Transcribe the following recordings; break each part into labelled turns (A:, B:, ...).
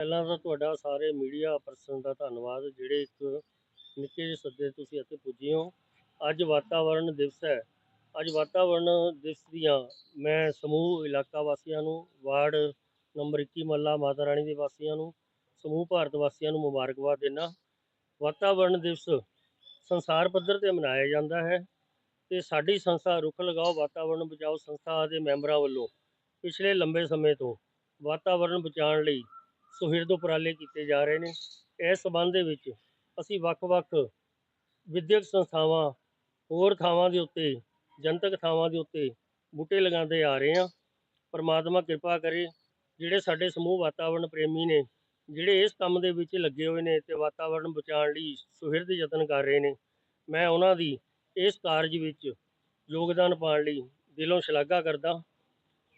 A: ਪਹਿਲਾਂ ਤਾਂ ਤੁਹਾਡਾ ਸਾਰੇ ਮੀਡੀਆ ਪਰਸਨ ਦਾ ਧੰਨਵਾਦ, ਜਿਹੜੇ ਇੱਕ ਨਿੱਕੇ ਜਿਹੇ ਸੱਦੇ ਤੁਸੀਂ ਇੱਥੇ ਪੁੱਜੇ ਹੋ। ਅੱਜ ਵਾਤਾਵਰਣ ਦਿਵਸ ਹੈ। ਅੱਜ ਵਾਤਾਵਰਣ ਦਿਵਸ ਦੀਆਂ ਮੈਂ ਸਮੂਹ ਇਲਾਕਾ ਵਾਸੀਆਂ ਨੂੰ, ਵਾਰਡ ਨੰਬਰ 21 ਮੱਲਾ ਮਾਤਾ ਰਾਣੀ ਦੇ ਵਾਸੀਆਂ ਨੂੰ, ਸਮੂਹ ਭਾਰਤ ਵਾਸੀਆਂ ਨੂੰ ਮੁਬਾਰਕਬਾਦ ਦਿੰਦਾ ਵਾਤਾਵਰਣ ਦਿਵਸ ਸੰਸਾਰ ਪੱਧਰ ਤੇ ਮਨਾਇਆ ਜਾਂਦਾ ਹੈ ਤੇ ਸਾਡੀ ਸੰਸਥਾ ਰੁੱਖ ਲਗਾਓ ਵਾਤਾਵਰਣ ਬਚਾਓ ਸੰਸਥਾ ਦੇ ਮੈਂਬਰਾਂ ਵੱਲੋਂ ਪਿਛਲੇ ਲੰਬੇ ਸਮੇਂ ਤੋਂ ਵਾਤਾਵਰਣ ਬਚਾਉਣ ਲਈ ਸੁਹਿਰਦ ਉਪਰਾਲੇ ਕੀਤੇ ਜਾ ਰਹੇ ਨੇ। ਇਸ ਸਬੰਧ ਦੇ ਵਿੱਚ ਅਸੀਂ ਵੱਖ-ਵੱਖ ਵਿਦਿਅਕ ਸੰਸਥਾਵਾਂ, ਹੋਰ ਥਾਵਾਂ ਦੇ ਉੱਤੇ, ਜਨਤਕ ਥਾਵਾਂ ਦੇ ਉੱਤੇ ਬੂਟੇ ਲਗਾਉਂਦੇ ਆ ਰਹੇ ਹਾਂ। ਪਰਮਾਤਮਾ ਕਿਰਪਾ ਕਰੇ, ਜਿਹੜੇ ਸਾਡੇ ਸਮੂਹ ਵਾਤਾਵਰਣ ਪ੍ਰੇਮੀ ਨੇ, ਜਿਹੜੇ ਇਸ ਕੰਮ ਦੇ ਵਿੱਚ ਲੱਗੇ ਹੋਏ ਨੇ ਤੇ ਵਾਤਾਵਰਣ ਬਚਾਉਣ ਲਈ ਸੁਹਿਰਦ ਯਤਨ ਕਰ ਰਹੇ ਨੇ, ਮੈਂ ਉਹਨਾਂ ਦੀ ਇਸ ਕਾਰਜ ਵਿੱਚ ਯੋਗਦਾਨ ਪਾਉਣ ਲਈ ਦਿਲੋਂ ਸ਼ਲਾਘਾ ਕਰਦਾ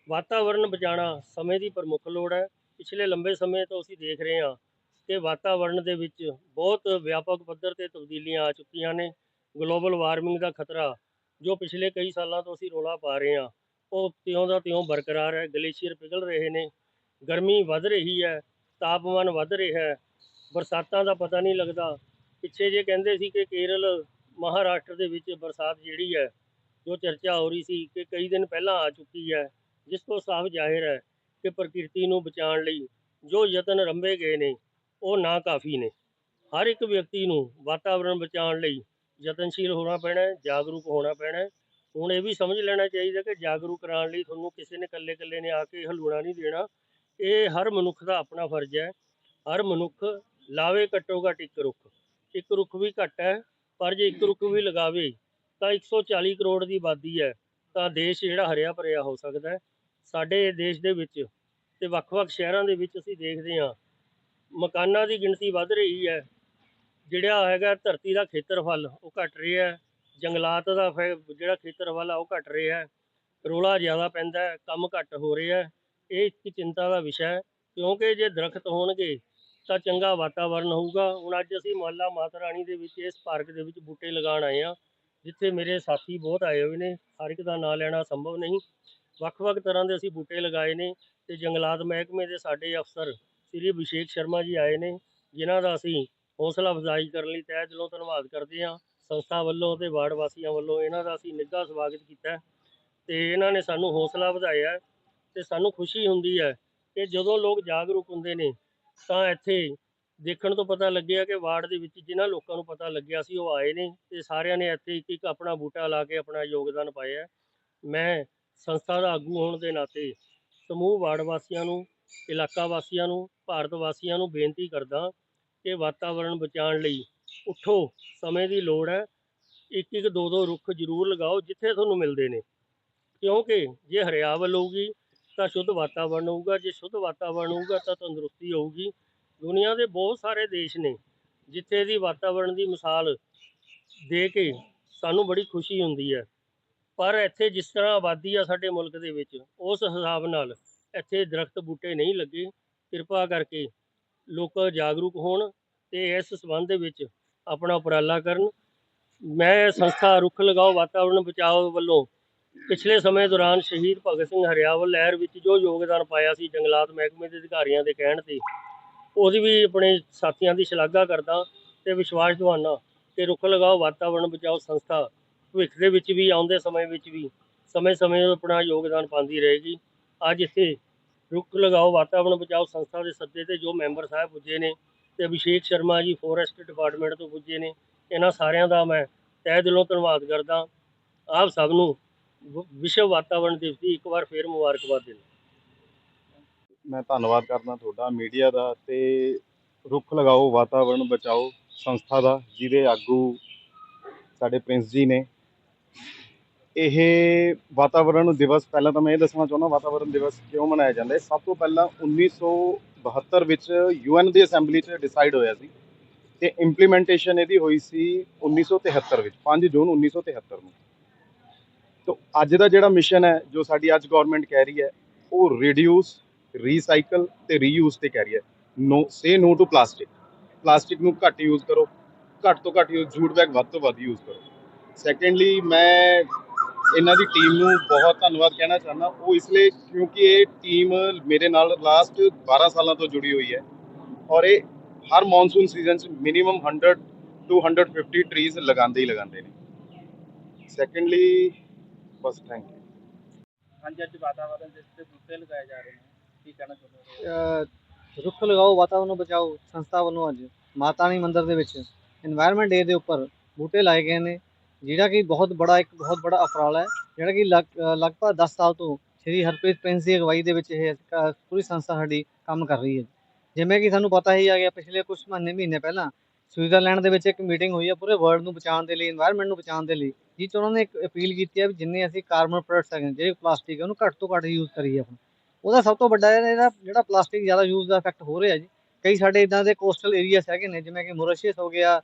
A: ਵਾਤਾਵਰਣ ਬਚਾਉਣਾ ਸਮੇਂ ਦੀ ਪ੍ਰਮੁੱਖ ਲੋੜ ਹੈ। ਪਿਛਲੇ ਲੰਬੇ ਸਮੇਂ ਤੋਂ ਅਸੀਂ ਦੇਖ ਰਹੇ ਹਾਂ ਕਿ ਵਾਤਾਵਰਣ ਦੇ ਵਿੱਚ ਬਹੁਤ ਵਿਆਪਕ ਪੱਧਰ ਤੇ ਤਬਦੀਲੀਆਂ ਆ ਚੁੱਕੀਆਂ ਨੇ। ਗਲੋਬਲ ਵਾਰਮਿੰਗ ਦਾ ਖਤਰਾ ਜੋ ਪਿਛਲੇ ਕਈ ਸਾਲਾਂ ਤੋਂ ਅਸੀਂ ਰੌਲਾ ਪਾ ਰਹੇ ਹਾਂ, ਉਹ ਤਿਉਂ ਦਾ ਤਿਉਂ ਬਰਕਰਾਰ ਹੈ, ਗਲੇਸ਼ੀਅਰ ਪਿਘਲ ਰਹੇ ਨੇ। ਗਰਮੀ ਵੱਧ ਰਹੀ ਹੈ, ਤਾਪਮਾਨ ਵੱਧ ਰਿਹਾ ਹੈ। ਬਰਸਾਤਾਂ ਦਾ ਪਤਾ ਨਹੀਂ ਲੱਗਦਾ। ਪਿੱਛੇ ਜੇ ਕਹਿੰਦੇ ਸੀ ਕਿ ਕੇਰਲ, ਮਹਾਰਾਸ਼ਟਰ ਦੇ ਵਿੱਚ ਬਰਸਾਤ ਜਿਹੜੀ ਹੈ, ਜੋ ਚਰਚਾ ਹੋ ਰਹੀ ਸੀ ਕਿ ਕਈ ਦਿਨ ਪਹਿਲਾਂ ਆ ਚੁੱਕੀ ਹੈ, ਜਿਸ ਤੋਂ ਸਾਫ਼ ਜ਼ਾਹਿਰ ਹੈ ਕਿ ਪ੍ਰਕਿਰਤੀ ਨੂੰ ਬਚਾਉਣ ਲਈ ਜੋ ਯਤਨ ਰੰਭੇ ਗਏ ਨੇ, ਉਹ ਨਾ ਕਾਫੀ ਨੇ। ਹਰ ਇੱਕ ਵਿਅਕਤੀ ਨੂੰ ਵਾਤਾਵਰਣ ਬਚਾਉਣ ਲਈ ਯਤਨਸ਼ੀਲ ਹੋਣਾ ਪੈਣਾ ਹੈ ਜਾਗਰੂਕ ਹੋਣਾ ਪੈਣਾ। ਹੈ ਹੁਣ ਇਹ ਵੀ ਸਮਝ ਲੈਣਾ ਚਾਹੀਦਾ ਕਿ ਜਾਗਰੂਕ ਕਰਾਉਣ ਲਈ ਤੁਹਾਨੂੰ ਕਿਸੇ ਨੇ ਇਕੱਲੇ ਇਕੱਲੇ ਨੇ ਆ ਕੇ ਹਲੂਣਾ ਨਹੀਂ ਦੇਣਾ। ਇਹ ਹਰ ਮਨੁੱਖ ਦਾ ਆਪਣਾ ਫਰਜ਼ ਹੈ। ਹਰ ਮਨੁੱਖ ਲਾਵੇ ਘੱਟੋ ਘੱਟ ਇੱਕ ਰੁੱਖ। ਇੱਕ ਰੁੱਖ ਵੀ ਘੱਟ ਹੈ, ਪਰ ਜੇ ਇੱਕ ਰੁੱਖ ਵੀ ਲਗਾਵੇ, ਤਾਂ 140 ਕਰੋੜ ਦੀ ਆਬਾਦੀ ਹੈ। ਤਾਂ ਦੇਸ਼ ਜਿਹੜਾ ਹਰਿਆ ਭਰਿਆ ਹੋ ਸਕਦਾ ਹੈ। ਸਾਡੇ ਦੇਸ਼ ਦੇ ਵਿੱਚ ਤੇ ਵੱਖ-ਵੱਖ ਸ਼ਹਿਰਾਂ ਦੇ ਵਿੱਚ ਅਸੀਂ ਦੇਖਦੇ ਹਾਂ, ਮਕਾਨਾਂ ਦੀ ਗਿਣਤੀ ਵੱਧ ਰਹੀ ਹੈ। ਜਿਹੜਾ ਹੈਗਾ ਧਰਤੀ ਦਾ ਖੇਤਰਫਲ ਉਹ ਘਟ ਰਿਹਾ ਹੈ, ਜੰਗਲਾਤ ਦਾ ਫੈ- ਜਿਹੜਾ ਖੇਤਰਫਲ ਆ ਉਹ ਘਟ ਰਿਹਾ ਹੈ, ਰੌਲਾ ਜ਼ਿਆਦਾ ਪੈਂਦਾ ਹੈ, ਕੰਮ ਘੱਟ ਹੋ ਰਿਹਾ ਹੈ। ਇਹ ਇੱਕ ਚਿੰਤਾ ਦਾ ਵਿਸ਼ਾ ਹੈ, ਕਿਉਂਕਿ ਜੇ ਦਰਖਤ ਹੋਣਗੇ ਤਾਂ ਚੰਗਾ ਵਾਤਾਵਰਨ ਹੋਊਗਾ। ਹੁਣ ਅੱਜ ਅਸੀਂ ਮੁਹੱਲਾ ਮਾਤਾ ਰਾਣੀ ਦੇ ਵਿੱਚ ਇਸ ਪਾਰਕ ਦੇ ਵਿੱਚ ਬੂਟੇ ਲਗਾਉਣ ਆਏ ਹਾਂ, ਜਿੱਥੇ ਮੇਰੇ ਸਾਥੀ ਬਹੁਤ ਆਏ ਹੋਏ ਨੇ, ਹਰ ਇੱਕ ਦਾ ਨਾਂ ਲੈਣਾ ਸੰਭਵ ਨਹੀਂ। ਵੱਖ-ਵੱਖ ਤਰ੍ਹਾਂ ਦੇ ਅਸੀਂ ਬੂਟੇ ਲਗਾਏ ਨੇ ਤੇ ਜੰਗਲਾਤ ਮਹਿਕਮੇ ਦੇ ਸਾਡੇ ਅਫਸਰ ਸ੍ਰੀ ਅਭਿਸ਼ੇਕ ਸ਼ਰਮਾ ਜੀ ਆਏ ਨੇ, ਜਿਨ੍ਹਾਂ ਦਾ ਅਸੀਂ ਹੌਸਲਾ ਅਫਜ਼ਾਈ ਕਰਨ ਲਈ ਤਹਿ ਦਿਲੋਂ ਧੰਨਵਾਦ ਕਰਦੇ ਹਾਂ। ਸੰਸਥਾ ਵੱਲੋਂ ਤੇ ਵਾਰਡ ਵਾਸੀਆਂ ਵੱਲੋਂ ਇਹਨਾਂ ਦਾ ਅਸੀਂ ਨਿੱਘਾ ਸਵਾਗਤ ਕੀਤਾ ਹੈ ਤੇ ਇਹਨਾਂ ਨੇ ਸਾਨੂੰ ਹੌਸਲਾ ਵਧਾਇਆ ਹੈ ਤੇ ਸਾਨੂੰ ਖੁਸ਼ੀ ਹੁੰਦੀ ਹੈ ਕਿ ਜਦੋਂ ਲੋਕ ਜਾਗਰੂਕ ਹੁੰਦੇ ਨੇ ਤਾਂ ਇੱਥੇ ਦੇਖਣ ਤੋਂ ਪਤਾ ਲੱਗਿਆ ਕਿ ਵਾਰਡ ਦੇ ਵਿੱਚ ਜਿਨ੍ਹਾਂ ਲੋਕਾਂ ਨੂੰ ਪਤਾ ਲੱਗਿਆ ਸੀ ਉਹ ਆਏ ਨੇ ਤੇ ਸਾਰਿਆਂ ਨੇ ਇੱਥੇ ਇੱਕ ਇੱਕ ਆਪਣਾ ਬੂਟਾ ਲਾ ਕੇ ਆਪਣਾ ਯੋਗਦਾਨ ਪਾਇਆ ਮੈਂ ਸੰਸਥਾ ਦਾ ਆਗੂ ਹੋਣ ਦੇ ਨਾਤੇ ਸਮੂਹ ਵਾਰਡ ਵਾਸੀਆਂ ਨੂੰ, ਇਲਾਕਾ ਵਾਸੀਆਂ ਨੂੰ, ਭਾਰਤ ਵਾਸੀਆਂ ਨੂੰ ਬੇਨਤੀ ਕਰਦਾ ਕਿ ਵਾਤਾਵਰਣ ਬਚਾਉਣ ਲਈ ਉੱਠੋ, ਸਮੇਂ ਦੀ ਲੋੜ ਹੈ। ਇੱਕ ਇੱਕ ਦੋ ਦੋ ਰੁੱਖ ਜ਼ਰੂਰ ਲਗਾਓ ਜਿੱਥੇ ਤੁਹਾਨੂੰ ਮਿਲਦੇ ਨੇ। ਕਿਉਂਕਿ ਜੇ ਹਰਿਆਵਲ ਹੋਊਗੀ ਤਾਂ ਸ਼ੁੱਧ ਵਾਤਾਵਰਣ ਹੋਊਗਾ, ਜੇ ਸ਼ੁੱਧ ਵਾਤਾਵਰਣ ਹੋਊਗਾ ਤਾਂ ਤੰਦਰੁਸਤੀ ਹੋਊਗੀ। ਦੁਨੀਆ ਦੇ ਬਹੁਤ ਸਾਰੇ ਦੇਸ਼ ਨੇ ਜਿੱਥੇ ਦੀ ਵਾਤਾਵਰਣ ਦੀ ਮਿਸਾਲ ਦੇ ਕੇ ਸਾਨੂੰ ਬੜੀ ਖੁਸ਼ੀ ਹੁੰਦੀ ਹੈ। ਪਰ ਇੱਥੇ ਜਿਸ ਤਰ੍ਹਾਂ ਆਬਾਦੀ ਆ ਸਾਡੇ ਮੁਲਕ ਦੇ ਵਿੱਚ, ਉਸ ਹਿਸਾਬ ਨਾਲ ਇੱਥੇ ਦਰਖਤ ਬੂਟੇ ਨਹੀਂ ਲੱਗੇ। ਕਿਰਪਾ ਕਰਕੇ ਲੋਕ ਜਾਗਰੂਕ ਹੋਣ ਤੇ ਇਸ ਸਬੰਧ ਦੇ ਵਿੱਚ ਆਪਣਾ ਉਪਰਾਲਾ ਕਰਨ। ਮੈਂ ਸੰਸਥਾ ਰੁੱਖ ਲਗਾਓ ਵਾਤਾਵਰਣ ਬਚਾਓ ਵੱਲੋਂ ਪਿਛਲੇ ਸਮੇਂ ਦੌਰਾਨ ਸ਼ਹੀਦ ਭਗਤ ਸਿੰਘ ਹਰਿਆਵਲ ਲਹਿਰ ਵਿੱਚ ਜੋ ਯੋਗਦਾਨ ਪਾਇਆ ਸੀ ਜੰਗਲਾਤ ਮਹਿਕਮੇ ਦੇ ਅਧਿਕਾਰੀਆਂ ਦੇ ਕਹਿਣ ਤੇ, ਉਹਦੀ ਵੀ ਆਪਣੇ ਸਾਥੀਆਂ ਦੀ ਸ਼ਲਾਘਾ ਕਰਦਾ ਤੇ ਵਿਸ਼ਵਾਸ ਦਿਵਾਨਾ ਕਿ ਰੁੱਖ ਲਗਾਓ ਵਾਤਾਵਰਣ ਬਚਾਓ ਸੰਸਥਾ ਭਵਿੱਖ ਦੇ ਵਿੱਚ ਵੀ, ਆਉਂਦੇ ਸਮੇਂ ਵਿੱਚ ਵੀ, ਸਮੇਂ-ਸਮੇਂ ਆਪਣਾ ਯੋਗਦਾਨ ਪਾਉਂਦੀ ਰਹੇਗੀ। ਅੱਜ ਇੱਥੇ ਰੁੱਖ ਲਗਾਓ ਵਾਤਾਵਰਣ ਬਚਾਓ ਸੰਸਥਾ ਦੇ ਸੱਦੇ ਤੇ ਜੋ ਮੈਂਬਰ ਸਾਹਿਬ ਪੁੱਜੇ ਨੇ ਤੇ ਅਭਿਸ਼ੇਕ ਸ਼ਰਮਾ ਜੀ ਫੋਰੈਸਟ ਡਿਪਾਰਟਮੈਂਟ ਤੋਂ ਪੁੱਜੇ ਨੇ, ਇਹਨਾਂ ਸਾਰਿਆਂ ਦਾ ਮੈਂ ਤਹਿ ਦਿਲੋਂ ਧੰਨਵਾਦ ਕਰਦਾ। ਆਪ ਸਭ ਨੂੰ ਵਿਸ਼ਵ ਵਾਤਾਵਰਣ ਦਿਵਸ ਦੀ ਇੱਕ ਵਾਰ ਫੇਰ ਮੁਬਾਰਕਬਾਦ ਦਿੰਦਾ।
B: ਮੈਂ ਧੰਨਵਾਦ ਕਰਦਾ ਤੁਹਾਡਾ, ਮੀਡੀਆ ਦਾ ਤੇ ਰੁੱਖ ਲਗਾਓ ਵਾਤਾਵਰਣ ਬਚਾਓ ਸੰਸਥਾ ਦਾ, ਜਿਹਦੇ ਆਗੂ ਸਾਡੇ ਪ੍ਰਿੰਸ ਜੀ ਨੇ। ਇਹ ਵਾਤਾਵਰਣ ਦਿਵਸ, ਪਹਿਲਾਂ ਤਾਂ ਮੈਂ ਇਹ ਦੱਸਣਾ ਚਾਹੁੰਦਾ, ਵਾਤਾਵਰਣ ਦਿਵਸ ਕਿਉਂ ਮਨਾਇਆ ਜਾਂਦਾ? ਹੈ ਸਭ ਤੋਂ ਪਹਿਲਾਂ 1972 ਵਿੱਚ ਯੂਐਨ ਦੀ ਅਸੈਂਬਲੀ 'ਚ ਡਿਸਾਈਡ ਹੋਇਆ ਸੀ ਤੇ ਇੰਪਲੀਮੈਂਟੇਸ਼ਨ ਇਹਦੀ ਹੋਈ ਸੀ 1973 ਵਿੱਚ 5 ਜੂਨ 1973 ਨੂੰ। ਤੋਂ ਅੱਜ ਦਾ ਜਿਹੜਾ ਮਿਸ਼ਨ ਹੈ, ਜੋ ਸਾਡੀ ਅੱਜ ਗਵਰਨਮੈਂਟ ਕਹਿ ਰਹੀ ਹੈ, ਉਹ ਰਿਡਿਊਸ ਰੀਸਾਈਕਲ ਤੇ ਰੀਯੂਜ਼ ਤੇ ਕਹਿ ਰਹੀ ਹੈ। No say no to plastic plastic ਨੂੰ ਘੱਟ ਯੂਜ਼ ਕਰੋ। ਘੱਟ ਤੋਂ ਘੱਟ ਯੂਜ਼ ਜੂਟ ਬੈਗ ਵੱਧ ਤੋਂ ਵੱਧ ਯੂਜ਼ ਕਰੋ। ਸੈਕੰਡਲੀ ਮੈਂ ਇਹਨਾਂ ਦੀ ਟੀਮ ਨੂੰ ਬਹੁਤ ਧੰਨਵਾਦ ਕਹਿਣਾ ਚਾਹੁੰਦਾ। ਉਹ ਇਸ ਲਈ ਕਿਉਂਕਿ ਇਹ ਟੀਮ ਮੇਰੇ ਨਾਲ ਲਾਸਟ 12 ਸਾਲਾਂ ਤੋਂ ਜੁੜੀ ਹੋਈ ਹੈ। ਔਰ ਇਹ ਹਰ ਮੌਨਸੂਨ ਸੀਜ਼ਨ 'ਚ ਮਿਨੀਮਮ 100 ਟੂ 150 ਟਰੀਜ਼ ਲਗਾਉਂਦੇ ਹੀ ਲਗਾਉਂਦੇ ਨੇ। ਸੈਕੰਡਲੀ ਬਸ ਥੈਂਕ ਯੂ
C: ਹਾਂਜੀ ਅੱਜ ਵਾਤਾਵਰਣ ਦੇ ਉੱਤੇ ਬੂਟੇ ਲਗਾਏ ਜਾ ਰਹੇ ਨੇ। ਕੀ ਕਹਿਣਾ ਚਾਹੁੰਦੇ ਹੋ?
D: ਰੁੱਖ ਲਗਾਓ ਵਾਤਾਵਰਣ ਨੂੰ ਬਚਾਓ ਸੰਸਥਾ ਵੱਲੋਂ ਅੱਜ ਮਾਤਾ ਰਾਣੀ ਮੰਦਿਰ ਦੇ ਵਿੱਚ এনवायरमेंट ਡੇ ਦੇ ਉੱਪਰ ਬੂਟੇ ਲਾਏ ਗਏ ਨੇ। ਜਿਹੜਾ ਕਿ ਬਹੁਤ ਬੜਾ ਇੱਕ ਬਹੁਤ ਬੜਾ ਅਪਰਾਲ ਹੈ ਜਿਹੜਾ ਕਿ ਲਗ- ਲਗਭਗ 10 ਸਾਲ ਤੋਂ ਸ਼੍ਰੀ ਹਰਪ੍ਰੀਤ ਪ੍ਰਿੰਸ ਦੀ ਅਗਵਾਈ ਦੇ ਵਿੱਚ ਇਹ ਅ, ਪੂਰੀ ਸੰਸਥਾ ਸਾਡੀ ਕੰਮ ਕਰ ਰਹੀ ਹੈ। ਜਿਵੇਂ ਕਿ ਸਾਨੂੰ ਪਤਾ ਹੀ ਆ ਗਿਆ ਪਿਛਲੇ ਕੁਝ ਮਹੀਨੇ ਮਹੀਨੇ ਪਹਿਲਾਂ ਸਵਿਟਜ਼ਰਲੈਂਡ ਦੇ ਵਿੱਚ ਇੱਕ ਮੀਟਿੰਗ ਹੋਈ ਹੈ ਪੂਰੇ ਵਰਲਡ ਨੂੰ ਬਚਾਉਣ ਦੇ ਲਈ এনवायरमेंट ਨੂੰ ਬਚਾਉਣ ਦੇ ਲਈ ਜਿਸ 'ਚ ਉਹਨਾਂ ਨੇ ਇੱਕ ਅਪੀਲ ਕੀਤੀ ਹੈ ਵੀ ਜਿੰਨੇ ਅਸੀਂ ਕਾਰਬਨ ਪ੍ਰੋਡਕਟਸ ਹੈਗੇ ਜਿਹੜੇ ਪਲਾਸਟਿਕ ਹੈ ਉਹਨੂੰ ਘੱਟ ਤੋਂ ਘੱਟ ਯੂਜ਼ ਕਰੀਏ ਆਪਾਂ। ਉਹਦਾ ਸਭ ਤੋਂ ਵੱਡਾ ਇਹਦਾ- ਜਿਹੜਾ ਪਲਾਸਟਿਕ ਜ਼ਿਆਦਾ ਯੂਜ਼ ਦਾ ਇਫੈਕਟ ਹੋ ਰਿਹਾ ਜੀ ਕਈ ਸਾਡੇ ਇਦਾਂ ਦੇ ਕੋਸਟਲ ਏਰੀਆਸ ਹੈਗੇ ਨੇ ਜਿਵੇਂ ਕਿ ਮੋਰੀਸ਼ੀਅਸ ਹੋ ਗਿਆ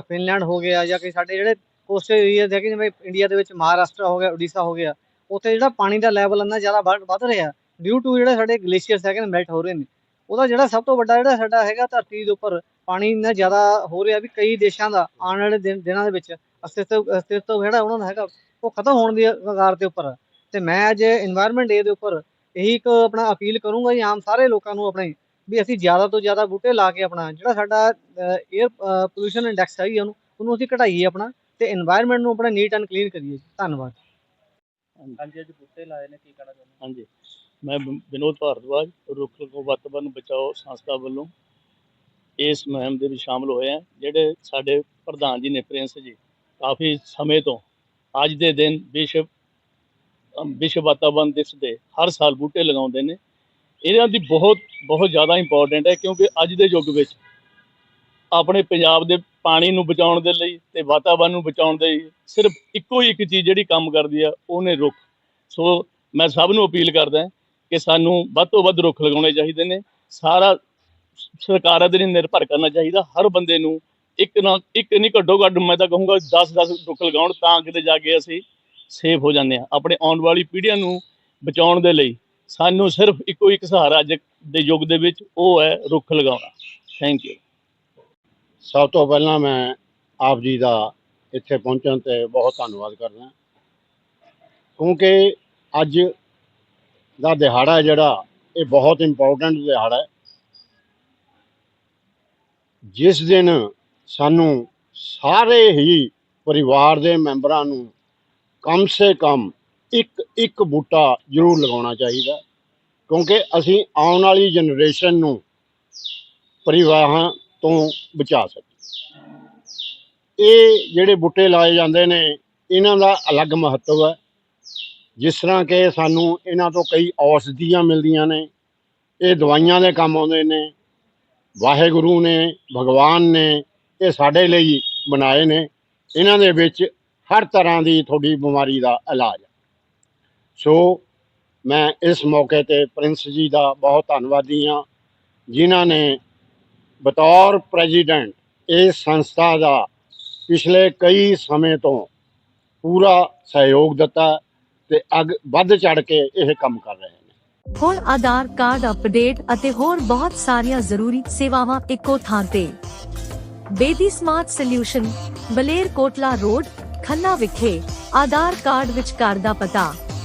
D: ਫਿਨਲੈਂਡ ਹੋ ਗਿਆ ਜਾਂ ਕਿ ਸਾਡੇ ਜਿਹੜੇ ਕੋਸਟਲ ਏਰੀਆ ਦੇ ਕਿ ਜਿਵੇਂ ਇੰਡੀਆ ਦੇ ਵਿੱਚ ਮਹਾਰਾਸ਼ਟਰ ਹੋ ਗਿਆ, ਉੜੀਸਾ ਹੋ ਗਿਆ, ਉੱਥੇ ਜਿਹੜਾ ਪਾਣੀ ਦਾ ਲੈਵਲ ਇੰਨਾ ਜ਼ਿਆਦਾ ਵੱਧ ਵੱਧ ਰਿਹਾ ਡਿਊ ਟੂ ਜਿਹੜੇ ਸਾਡੇ ਗਲੇਸ਼ੀਅਰਸ ਹੈਗੇ ਨੇ ਮੈਲਟ ਹੋ ਰਹੇ ਨੇ, ਉਹਦਾ ਜਿਹੜਾ ਸਭ ਤੋਂ ਵੱਡਾ ਜਿਹੜਾ ਸਾਡਾ ਹੈਗਾ ਧਰਤੀ ਦੇ ਉੱਪਰ ਪਾਣੀ ਇੰਨਾ ਜ਼ਿਆਦਾ ਹੋ ਰਿਹਾ ਵੀ ਕਈ ਦੇਸ਼ਾਂ ਦਾ ਆਉਣ ਵਾਲੇ ਦਿਨਾਂ ਦੇ ਵਿੱਚ ਅਸਤਿਤਵ ਅਸਤਿਤਵ ਜਿਹੜਾ ਉਹਨਾਂ ਦਾ ਹੈਗਾ, ਉਹ ਖਤਮ ਹੋਣ ਦੀ ਕਗਾਰ ਦੇ ਉੱਪਰ ਤੇ ਮੈਂ ਅੱਜ এনवायरमेंट ਡੇ ਦੇ ਉੱਪਰ ਇਹੀ ਇੱਕ ਆਪਣਾ ਅਪੀਲ ਕਰੂੰਗਾ ਜੀ, ਆਮ ਸਾਰੇ ਲੋਕਾਂ ਨੂੰ ਆਪਣੇ ਵੀ ਅਸੀਂ ਜ਼ਿਆਦਾ ਤੋਂ ਜ਼ਿਆਦਾ ਬੂਟੇ ਲਾ ਕੇ ਆਪਣਾ ਜਿਹੜਾ ਸਾਡਾ 에ਅਰ ਪੋਲੂਸ਼ਨ ਇੰਡੈਕਸ ਹੈ ਉਹਨੂੰ ਉਹਨੂੰ ਅਸੀਂ ਘਟਾਈਏ ਆਪਣਾ ਤੇ এনवायरमेंट ਨੂੰ ਆਪਣਾ ਨੀਟ ਐਂਡ ਕਲੀਨ ਕਰੀਏ ਧੰਨਵਾਦ।
E: ਮੈਂ ਵਿਨੋਦ ਭਾਰਦਵਾਜ ਰੁੱਖ ਕੋ ਵਾਤਾਵਰਨ ਬਚਾਓ ਸੰਸਥਾ ਵੱਲੋਂ ਇਸ ਮੁਹਿੰਮ ਦੇ ਵਿੱਚ ਸ਼ਾਮਲ ਹੋਏ ਆ ਜਿਹੜੇ ਸਾਡੇ ਪ੍ਰਧਾਨ ਜੀ ਨੇ ਪ੍ਰਿੰਸ ਜੀ ਕਾਫੀ ਸਮੇਂ ਤੋਂ ਅੱਜ ਦੇ ਦਿਨ ਵਿਸ਼ਵ ਵਿਸ਼ਵ ਵਾਤਾਵਰਨ ਦਿਵਸ ਦੇ ਹਰ ਸਾਲ ਬੂਟੇ ਲਗਾਉਂਦੇ ਨੇ। ਇਹਨਾਂ ਦੀ ਬਹੁਤ ਬਹੁਤ ਜ਼ਿਆਦਾ ਇੰਪੋਰਟੈਂਟ ਹੈ ਕਿਉਂਕਿ ਅੱਜ ਦੇ ਯੁੱਗ ਵਿੱਚ ਆਪਣੇ ਪੰਜਾਬ ਦੇ ਪਾਣੀ ਨੂੰ ਬਚਾਉਣ ਦੇ ਲਈ ਤੇ ਵਾਤਾਵਰਨ ਨੂੰ ਬਚਾਉਣ ਦੇ ਲਈ ਸਿਰਫ ਇੱਕੋ ਹੀ ਇੱਕ ਚੀਜ਼ ਜਿਹੜੀ ਕੰਮ ਕਰਦੀ ਆ, ਉਹਨੇ ਰੁੱਖ। ਸੋ ਮੈਂ ਸਭ ਨੂੰ ਅਪੀਲ ਕਰਦਾ ਕਿ ਸਾਨੂੰ ਵੱਧ ਤੋਂ ਵੱਧ ਰੁੱਖ ਲਗਾਉਣੇ ਚਾਹੀਦੇ ਨੇ। ਸਾਰਾ ਸਰਕਾਰਾਂ ਦੇ ਨਹੀਂ ਨਿਰਭਰ ਕਰਨਾ ਚਾਹੀਦਾ। ਹਰ ਬੰਦੇ ਨੂੰ ਇੱਕ ਨਾ, ਇੱਕ ਨਹੀਂ, ਘੱਟੋ ਘੱਟ ਮੈਂ ਤਾਂ ਕਹੂੰਗਾ 10-10 ਰੁੱਖ ਲਗਾਉਣ ਤਾਂ ਕਿਤੇ ਜਾ ਕੇ ਅਸੀਂ ਸੇਫ ਹੋ ਜਾਂਦੇ ਹਾਂ। ਆਪਣੇ ਆਉਣ ਵਾਲੀ ਪੀੜ੍ਹੀਆਂ ਨੂੰ ਬਚਾਉਣ ਦੇ ਲਈ ਸਾਨੂੰ ਸਿਰਫ ਇੱਕੋ ਇੱਕ ਸਹਾਰਾ ਅੱਜ ਦੇ ਯੁੱਗ ਦੇ ਵਿੱਚ, ਉਹ ਹੈ ਰੁੱਖ ਲਗਾਉਣਾ। ਥੈਂਕ ਯੂ
F: ਸਭ ਤੋਂ ਪਹਿਲਾਂ ਮੈਂ ਆਪ ਜੀ ਦਾ ਇੱਥੇ ਪਹੁੰਚਣ ਤੇ ਬਹੁਤ ਧੰਨਵਾਦ ਕਰਦਾ ਕਿਉਂਕਿ ਅੱਜ ਦਾ ਦਿਹਾੜਾ ਜਿਹੜਾ, ਇਹ ਬਹੁਤ ਇੰਪੋਰਟੈਂਟ ਦਿਹਾੜਾ ਹੈ। ਜਿਸ ਦਿਨ ਸਾਨੂੰ ਸਾਰੇ ਹੀ ਪਰਿਵਾਰ ਦੇ ਮੈਂਬਰਾਂ ਨੂੰ ਕਮ ਸੇ ਕਮ ਇੱਕ ਇੱਕ ਬੂਟਾ ਜ਼ਰੂਰ ਲਗਾਉਣਾ ਚਾਹੀਦਾ। ਕਿਉਂਕਿ ਅਸੀਂ ਆਉਣ ਵਾਲੀ ਜਨਰੇਸ਼ਨ ਨੂੰ ਪਰਿਵਾਰਾਂ ਤੋਂ ਬਚਾ ਸਕੀਏ। ਇਹ ਜਿਹੜੇ ਬੂਟੇ ਲਾਏ ਜਾਂਦੇ ਨੇ, ਇਹਨਾਂ ਦਾ ਅਲੱਗ ਮਹੱਤਵ ਹੈ। ਜਿਸ ਤਰ੍ਹਾਂ ਕਿ ਸਾਨੂੰ ਇਹਨਾਂ ਤੋਂ ਕਈ ਔਸ਼ਧੀਆਂ ਮਿਲਦੀਆਂ ਨੇ, ਇਹ ਦਵਾਈਆਂ ਦੇ ਕੰਮ ਆਉਂਦੇ ਨੇ, ਵਾਹਿਗੁਰੂ ਨੇ, ਭਗਵਾਨ ਨੇ ਇਹ ਸਾਡੇ ਲਈ ਬਣਾਏ ਨੇ। ਇਹਨਾਂ ਦੇ ਵਿੱਚ ਹਰ ਤਰ੍ਹਾਂ ਦੀ ਤੁਹਾਡੀ ਬਿਮਾਰੀ ਦਾ ਇਲਾਜ ਹੈ। ਸੋ ਮੈਂ ਇਸ ਮੌਕੇ ਤੇ ਪ੍ਰਿੰਸ ਜੀ ਦਾ ਬਹੁਤ ਧੰਨਵਾਦੀ ਹਾਂ, ਜਿਨ੍ਹਾਂ ਨੇ ਬਤੌਰ ਪ੍ਰੈਜ਼ੀਡੈਂਟ ਇਸ ਸੰਸਥਾ ਦਾ ਪਿਛਲੇ ਕਈ ਸਮੇਂ ਤੋਂ ਪੂਰਾ ਸਹਿਯੋਗ ਦਿੱਤਾ ਤੇ ਅੱਗ ਵੱਧ ਚੜ ਕੇ ਇਹ ਕੰਮ ਕਰ ਰਹੇ ਨੇ।
G: ਹੁਣ ਆਧਾਰ ਕਾਰਡ ਅਪਡੇਟ ਅਤੇ ਹੋਰ ਬਹੁਤ ਸਾਰੀਆਂ ਜ਼ਰੂਰੀ ਸੇਵਾਵਾਂ ਇੱਕੋ ਥਾਂ ਤੇ। ਬੇਦੀ ਸਮਾਰਟ ਸੋਲਿਊਸ਼ਨ, ਬਲੇਰ ਕੋਟਲਾ ਰੋਡ, ਖੰਨਾ ਵਿਖੇ ਆਧਾਰ ਕਾਰਡ ਵਿੱਚ ਦਾ ਪਤਾ।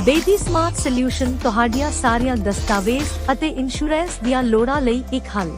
G: ਬੇਬੀ ਸਮਾਰਟ ਸੋਲਿਊਸ਼ਨ ਤੁਹਾਡੀਆਂ ਸਾਰੀਆਂ ਦਸਤਾਵੇਜ਼ ਅਤੇ ਇੰਸ਼ੋਰੈਂਸ ਦੀਆਂ ਲੋੜਾਂ ਲਈ ਇੱਕ ਹੱਲ।